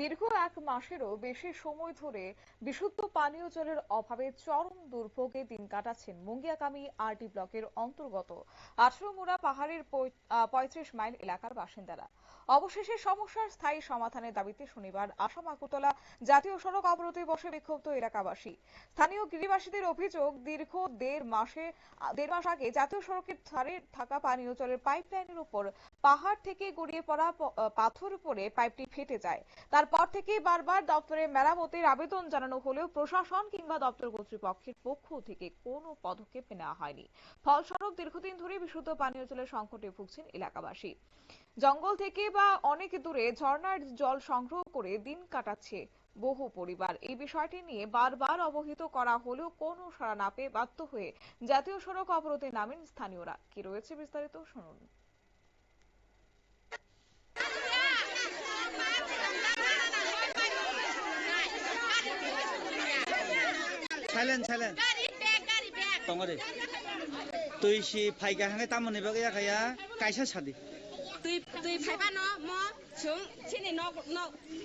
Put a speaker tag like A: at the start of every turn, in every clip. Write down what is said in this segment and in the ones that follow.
A: দীর্ঘ এক মাসেরও বেশি সময় ধরে বিশুদ্ধ পানীয় জলের অভাবে চরম দুর্ভোগে দিন কাটাচ্ছেন মুঙ্গিয়াকামী আরটি ব্লকের অন্তর্গত আঠারোমুড়া পাহাড়ের পঁয়ত্রিশ মাইল এলাকার বাসিন্দারা। অবশেষে সমস্যার স্থায়ী সমাধানের দাবিতে শনিবার আসাম আগরতলা জাতীয় সড়ক অবরোধে বসে বিক্ষুব্ধ এলাকাবাসী। স্থানীয় গিরিবাসীদের অভিযোগ, দীর্ঘ দেড় মাসে দেড় মাস আগে জাতীয় সড়কের ধারে থাকা পানীয় জলের পাইপলাইনের উপর পাহাড় থেকে গড়িয়ে পড়া পাথর পড়ে পাইপটি ফেটে যায়। তারপর থেকে বারবার দপ্তরে মেরামতের আবেদন জানানো হলেও প্রশাসন কিংবা দপ্তর কর্তৃপক্ষের পক্ষ থেকে কোনো পদক্ষেপ নেওয়া হয়নি। ফলস্বরূপ দীর্ঘদিন ধরে বিশুদ্ধ পানীয় জলের সংকটে ভুগছেন এলাকাবাসী। জঙ্গল থেকে বা অনেক দূরে ঝর্ণার জল সংগ্রহ করে দিন কাটাচ্ছে বহু পরিবার। এই বিষয়টি নিয়ে বারবার অবহিত করা হলেও কোনো সাড়া না পেয়ে বাধ্য হয়ে জাতীয় সড়ক অবরোধে নামেন স্থানীয়রা। কি রয়েছে বিস্তারিত শুনুন।
B: সাইলেন সাইলেন টঙ্গরে তুই সি ফাইকা হাঙে
C: তামন নিবাগে যাখাইয়া কাইসা সাদি? তুই তুই ফাইবা ন ম সং চিনি ন ন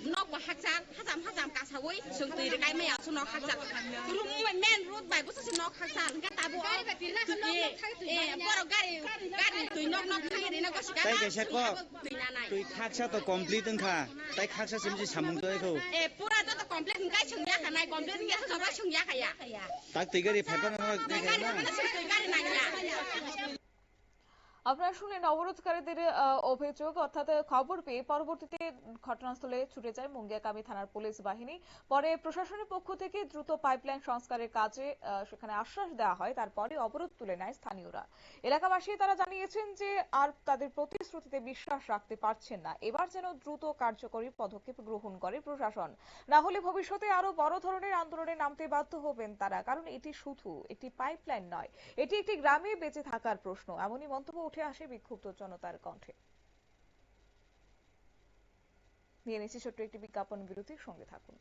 C: ন হাকজান হাজাম হাজাম কাসাউই সং তুই রে কাই মাইয়া সুন হাকজান তুলুম মেন রুট বাই বসে ন হাকজান গাতাবো গাড়ি বাতির না ন থাকি বড় গাড়ি
B: তাই গেছে ক
C: তুই খাকছা তো
B: কমপ্লিট নখা তাই খাকছা সিমজি সামুং দই কো এ পুরা
C: তো কমপ্লিট কমপ্লিট নখাই সবাই সঙ্গিয়া খাইয়া। তাক তিগারি ফেপা না না
B: না না না না না
C: না না। না না না না
A: আপনারা শুনলেন অবরোধকারীদের অভিযোগ। অর্থাৎ খবর পেয়ে পরবর্তীতে ঘটনাস্থলে ছুটে যায় মুঙ্গিয়াকামী থানার পুলিশ বাহিনী। পরে প্রশাসনের পক্ষ থেকে দ্রুত পাইপলাইন সংস্কারের কাজে সেখানে আশ্বাস দেওয়া হয়। তারপরে অবরোধ তুলে নেয় স্থানীয়রা। এলাকাবাসী তারা জানিয়েছেন যে আর তাদের প্রতিশ্রুতিতে বিশ্বাস রাখতে পারছেন না। এবার যেন দ্রুত কার্যকরী পদক্ষেপ গ্রহণ করে প্রশাসন। না হলে ভবিষ্যতে আরও বড় ধরনের আন্দোলনে নামতে বাধ্য হবেন তারা। কারণ এটি শুধু একটি পাইপলাইন নয়, এটি একটি গ্রামে বেঁচে থাকার প্রশ্ন। এমনই মন্তব্য উঠে আসে বিক্ষুব্ধ জনতার কণ্ঠে। নিয়ে নিচ্ছি ছোট্ট একটি বিজ্ঞাপন বিরতির সঙ্গে থাকুন।